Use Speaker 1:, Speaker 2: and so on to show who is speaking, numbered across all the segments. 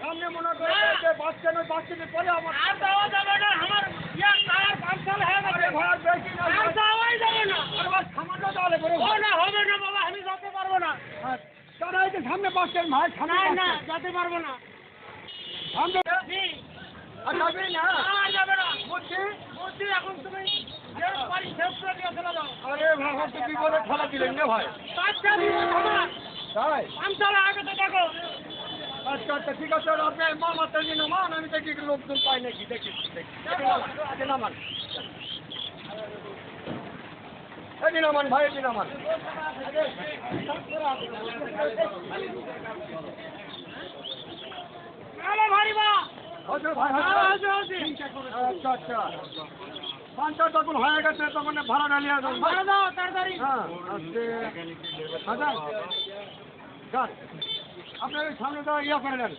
Speaker 1: সামনে মনে করে বাস স্ট্যান্ড ওই বাস স্ট্যান্ডের পরে আমার
Speaker 2: আর যাওয়া যাবে না আমার ইয়ার টায়ার পাংচার হয়ে গেছে।
Speaker 1: ভাই বেশি না
Speaker 2: আর যাওয়াই যাবে না।
Speaker 1: আরে তাহলে করে।
Speaker 2: না হবে না বাবা আমি যেতে পারব না।
Speaker 1: তারা এই যে সামনে বাস স্ট্যান্ড ভাই সামনে
Speaker 2: না
Speaker 1: বাস।
Speaker 2: যেতে পারব না।
Speaker 1: সামনে আর যাবি না?
Speaker 2: আর যাবে না।
Speaker 1: বুঝছি
Speaker 2: বুঝছি এখন তুমি যাও।
Speaker 1: আরে ভাই আপনি বিপদে ঠেলা দিলেন না ভাই? তাই?
Speaker 2: পাংচার আগে তো দেখো
Speaker 1: আচ্ছা আচ্ছা ঠিক আছে আপনি মা মাত্রা নিয়ে নামান আমি দেখি লোকজন পাই নাকি দেখি দেখি। নামান। আচ্ছা নামান। ভাই এই নামান। ভাই আচ্ছা আচ্ছা। পাঁচটা তখন হয়ে গেছে তখন ভাড়া ডালিয়ে
Speaker 2: ভাড়া দাও তাড়াতাড়ি।
Speaker 1: হ্যাঁ হাজার। আপনার সামনে তো ইয়া করে নেন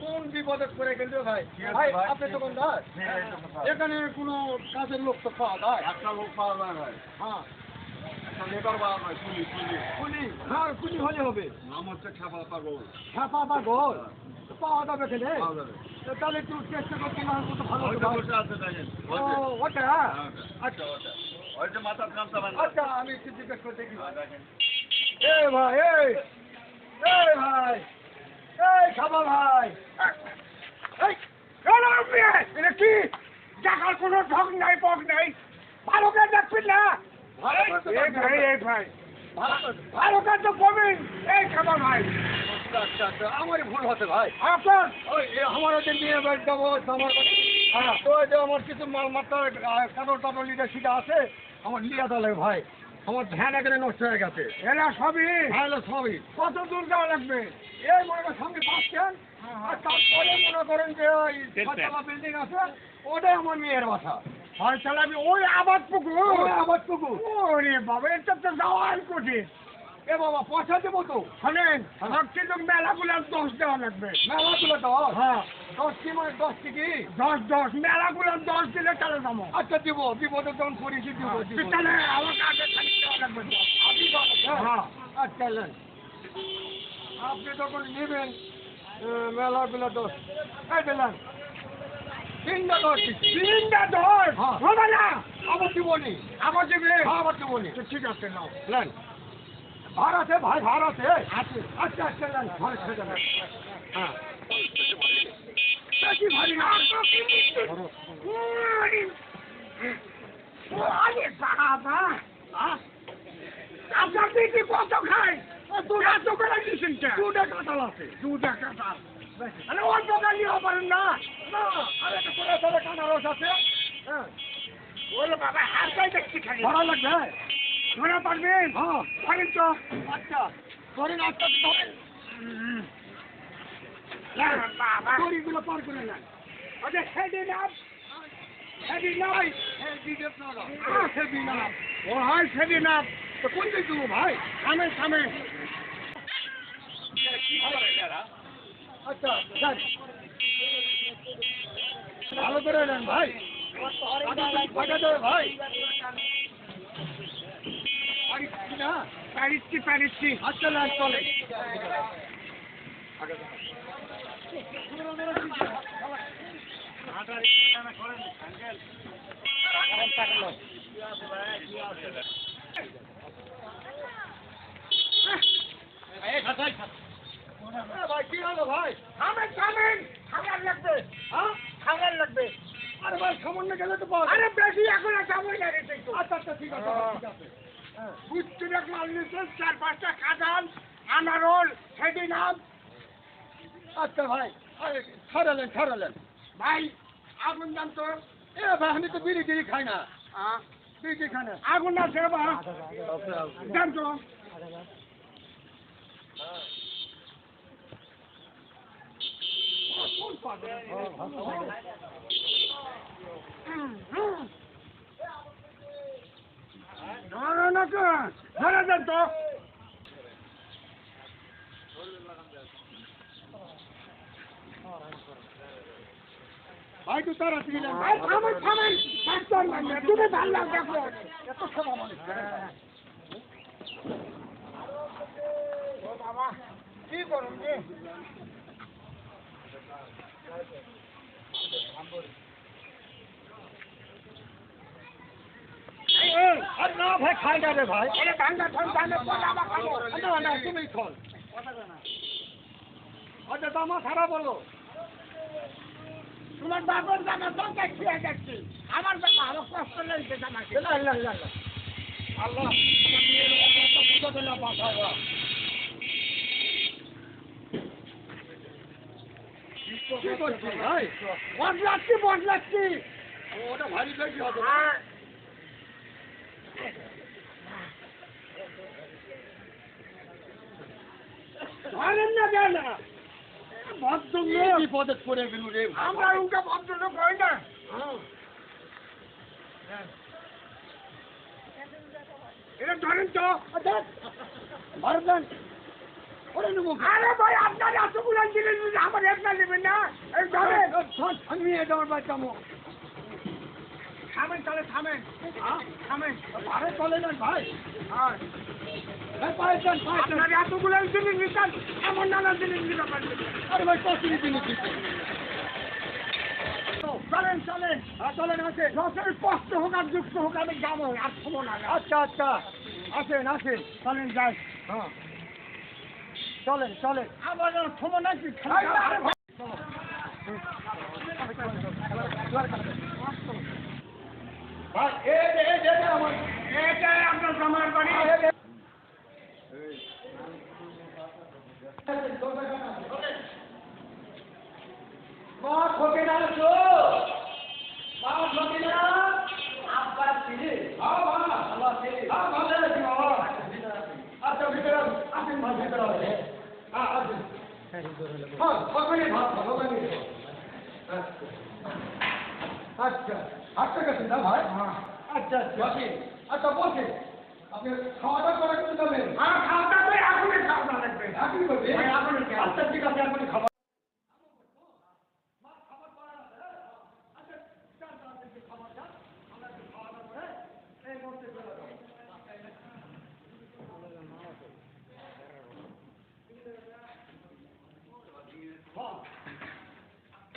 Speaker 1: কোন বিপদে করে গেল ভাই? ভাই আপনি দোকানদার এখানে কোনো কাজের লোক তো পাওয়া যায়?
Speaker 3: একটা লোক পাওয়া যায় ভাই।
Speaker 1: হ্যাঁ। হ্যাঁ হলে হবে।
Speaker 3: নাম হচ্ছে খেপা পাগল।
Speaker 1: পাওয়া যাবে তো তাহলে একটু চেষ্টা করতে না হলে ভালো ওটা?
Speaker 3: আচ্ছা ওটা
Speaker 1: আচ্ছা আমি একটু জিজ্ঞেস করতে কি
Speaker 3: হ্যাঁ, দেখেন।
Speaker 1: এ ভাই এই এই ভাই এই খাবা ভাই। এই এটা কি? দেখার কোনো ঢক নাই পক নাই। ভালো করে দেখবেন না এই ভাই এই ভাই। ভালো করে তো বলবেন এই খাবা ভাই। আচ্ছা আচ্ছা আমারই ভুল হতে ভাই। আপনার? ওই আমার ওদের নিয়ে যাব আমার হ্যাঁ। তো আমার কিছু মাল মাত্রা লিডা সিটা আছে আমার লিয়া তাহলে ভাই। আমার ধ্যান এখানে নষ্ট হয়ে গেছে। এরা সবই এলা সবই। কত দূর যাওয়া লাগবে? এই মনে করেন সামনে পাচ্ছেন আর তারপরে মনে করেন যে ওই ছতলা বিল্ডিং আছে ওটাই আমার মেয়ের বাসা। হয় ওই আবাদ পুকুর ওই আবাদ পুকুর ওরে বাবা এটা তো যাওয়ার কঠিন। এ বাবা পয়সা দেবো তো? শোনেন আমার কিন্তু মেলাগুলো দশ দেওয়া লাগবে। মেলাগুলো দশ? হ্যাঁ। দশ কি মানে দশ কি দশ দশ মেলাগুলো দশ দিলে চলে যাব আচ্ছা দিব দিব তো তখন করেছি দিব তাহলে আমাকে আগে খালি দেওয়া লাগবে। আপনি হ্যাঁ? আচ্ছা নেন। আপনি তখন নেবেন মেলাগুলো দশ। এই দিলেন। তিনটা দশ। তিনটা দশ? হবে না? আবার দিবনি আবার দিবে? আবার দিবনি ঠিক আছে নাও। নেন। ভার আছে ভাই ভার আছে। আচ্ছা আচ্ছা নেন ভার ছেড়ে দেন। হ্যাঁ। বেশি ভারী না আরে বাবা আপনার দিদি কত খায় দুটা করে দিয়েছেন দুটা কাঁঠাল আছে। দুটা কাঁঠাল। আরে অল্প গালি পারেন না। আরে একটা করে তাহলে কাঁঠাল আছে। হ্যাঁ। ওরে বাবা দেখছি ভালো লাগবে? ধরে পারবেন হ্যাঁ। পারেন তো। আচ্ছা। ধরেন আচ্ছা ধরেন বাবা দড়িগুলো পার করে নেন। আচ্ছা হেডে নাম হেডি নাই হেডি হেডি নাম ও হাই হেডি নাম তো কোন দিক দেবো ভাই? থামে থামে। আচ্ছা ভালো করে নেন ভাই। ভাই। পারিচ্ছি পারিচ্ছি আচ্ছা চলে। ভাই কি হলো ভাই? থামেন থামেন। থামার লাগবে। হ্যাঁ? থামার লাগবে। আরে ভাই সামান্য গেলে তো আরে বেশি এখন যাবোই না রে আচ্ছা আচ্ছা ঠিক আছে ঠিক আছে। বুঝতে মাল নিচ্ছে চার পাঁচটা কাঁঠাল আনারল সেদি নাম। আচ্ছা ভাই আরে ছাড়ালেন ছাড়ালেন। ভাই আগুন দাম তো এ ভাই আমি তো বিড়ি টিড়ি খাই না। বিড়ি খাই না। আগুন না ছেড়ে বা দাম তো ধরে না তো ধরে দেন তো। ভাই তো তারা ছিলেন ভাই, থামেন থামেন, ডাক্তার মানে তুমি ভালো দেখো এত বাবা, কি করুন যে আর না ভাই খাই না রে ভাই।
Speaker 2: ঠান্ডা ঠান্ডা
Speaker 1: না না তুমি খল আচ্ছা দামা খারাপ বলো
Speaker 2: তোমার বাবার জামা তো খেয়ে যাচ্ছি আমার জামা আমার কষ্ট লেগেছে জামা
Speaker 1: না না না না আল্লাহ আমার না বাঁচায় ওরা। কি করছিস ভাই?
Speaker 2: বদলাচ্ছি বদলাচ্ছি।
Speaker 1: ওটা ভারী বেশি হবে
Speaker 2: ধরেন না দেন না ভদ্রলোক।
Speaker 1: বিপদে পড়ে গেল রে
Speaker 2: আমরা উনকে ভদ্রলোক না। এটা ধরেন তো।
Speaker 1: ভারতান ওরে নেব।
Speaker 2: আরে ভাই আপনার এতগুলো আমার একটা নেবেন না? এই ধরেন।
Speaker 1: এটা আমার বাচ্চামো
Speaker 2: থামেন তাহলে থামেন। থামেন।
Speaker 1: আরে চলে ভাই।
Speaker 2: হ্যাঁ। আপনার এতগুলো জিনিস নিতেন এমন নানা জিনিস নিতে পারবেন
Speaker 1: আরে ভাই কত জিনিস দিচ্ছে
Speaker 2: চলেন চলেন।
Speaker 1: হ্যাঁ চলেন আছে
Speaker 2: যতই কষ্ট হোক আর দুঃখ হোক আমি যাব আর খাব না
Speaker 1: আচ্ছা আচ্ছা। আসেন আসেন।
Speaker 2: চলেন যাই।
Speaker 1: হ্যাঁ। চলেন চলেন।
Speaker 2: আবার
Speaker 1: আমার
Speaker 2: এটাই আপনার জামার বাড়ি।
Speaker 1: মা খোকে না তো আচ্ছা ভিতরে ভিতরে। হ্যাঁ আসুন হ্যাঁ খাব ওখানে আচ্ছা আচ্ছা গেছেন আচ্ছা আচ্ছা আচ্ছা বসে আপনি খাওয়া দাওয়া করা কিন্তু
Speaker 2: আর তো খাওয়া লাগবে
Speaker 1: আপনি
Speaker 2: এখনই খাওয়া।
Speaker 1: আচ্ছা ঠিক আছে আপনি খাবার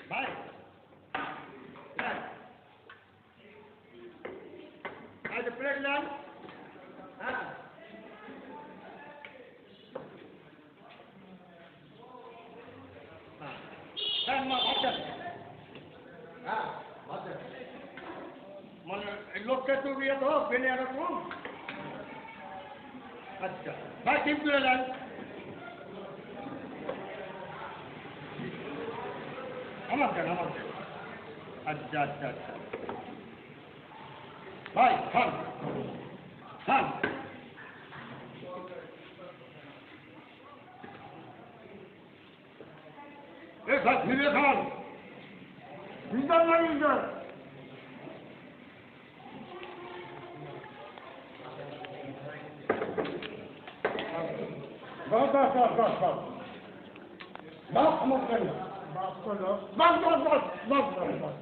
Speaker 1: ভাই আজ প্লেট নেন হ্যাঁ হ্যাঁ মা ভাত দেন। হ্যাঁ ভাত দেন। মানে এই লোকটা তো ইয়ে তো পেনে এরকম আচ্ছা ভাই টিপ তুলে দেন আমার দেন আমার দেন আচ্ছা আচ্ছা আচ্ছা ভাই খান খান এ ভাই ফিরে খান
Speaker 2: ভিতর না ভিতর
Speaker 1: বাস বাস বাস বাস বাস বাস আমার কেন
Speaker 2: বাস করল
Speaker 1: বাস বাস বাস বাস বাস বাস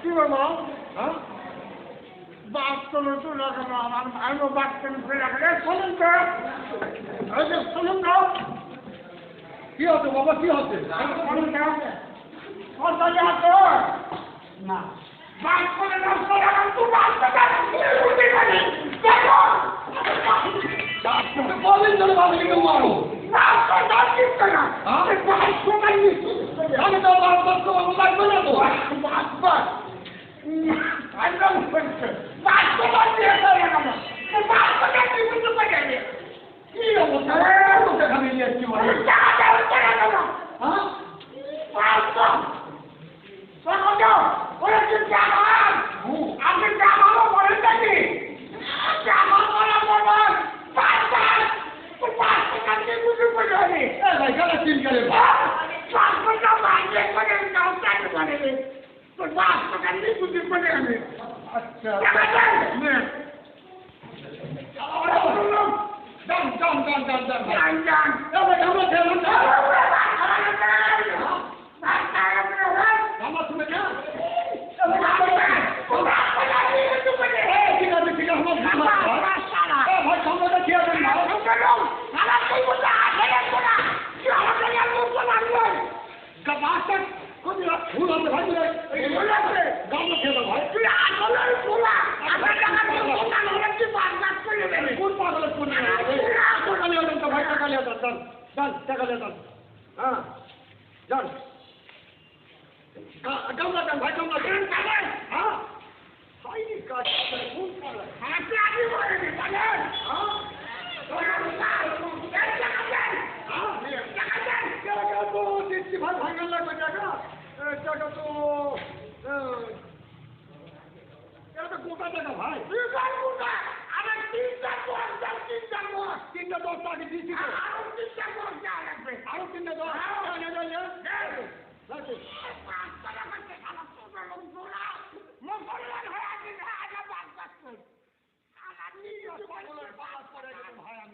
Speaker 2: কি বলো
Speaker 1: হ্যাঁ
Speaker 2: বাস করল তো লাগানো আমার আমিও বাস করে ফেলে রাখলে শুনুন তো এই যে শুনুন
Speaker 1: হচ্ছে বাবা? কি হচ্ছে? না।
Speaker 2: বাস করে নষ্ট লাগান তো বাস করে উঠে গেলে দেখো
Speaker 1: ডাক্তার বলেন ধরে বাবা কিন্তু মারো
Speaker 2: বাস করে দাও কিন্তু না
Speaker 1: হ্যাঁ?
Speaker 2: বাস করে নিচ্ছি
Speaker 1: আমি তো বাবা বাবা বাবা লাগবে না তো
Speaker 2: বাস বাস একদম শুনছে বাস করে দিয়ে চলে গেল বাস করে কি বুঝতে পারবে
Speaker 1: কি অবস্থা এখানে নিয়ে এসছি মানে
Speaker 2: টাকা দাও টাকা দাও
Speaker 1: হ্যাঁ
Speaker 2: আপনি জামাও বলেন নাকি জামা বলা বলেন পাঁচ পাঁচ টাকা দিয়ে বুঝে পড়ে হবে
Speaker 1: এ ভাই গেলে তিন করে
Speaker 2: পাঁচ টাকা মাইনে করে নাও চাকরি করে তো পাঁচ টাকা দিয়ে বুঝে পড়ে হবে
Speaker 1: আচ্ছা
Speaker 2: টাকা দেন
Speaker 1: যান যান যান যান যান
Speaker 2: যান যান
Speaker 1: এ ভাই আমরা খেলাম না আমার শুনে না ঠিক আছে ঠিক আছে আমার এ ভাই সামনেটা খেয়ে দেন ভাই যান টাকা দিয়ে যান হ্যাঁ যান কামলা যান ভাই কামলা যান হ্যাঁ হয়নি কাজ কোন কাজ
Speaker 2: আপনি আগে বলে দিন জানেন
Speaker 1: হ্যাঁ টাকা তো দিচ্ছি ভাই ভাঙার লাগবে টাকা টাকা তো এটা তো গোটা টাকা ভাই তিনটা দশ টাকা দিচ্ছি তো আরও তিনটা দশ নেন, নেন, নেন, হয়ে আছি ভাই আমি রে আমার মাথা নিয়ে আসা তো বিপদ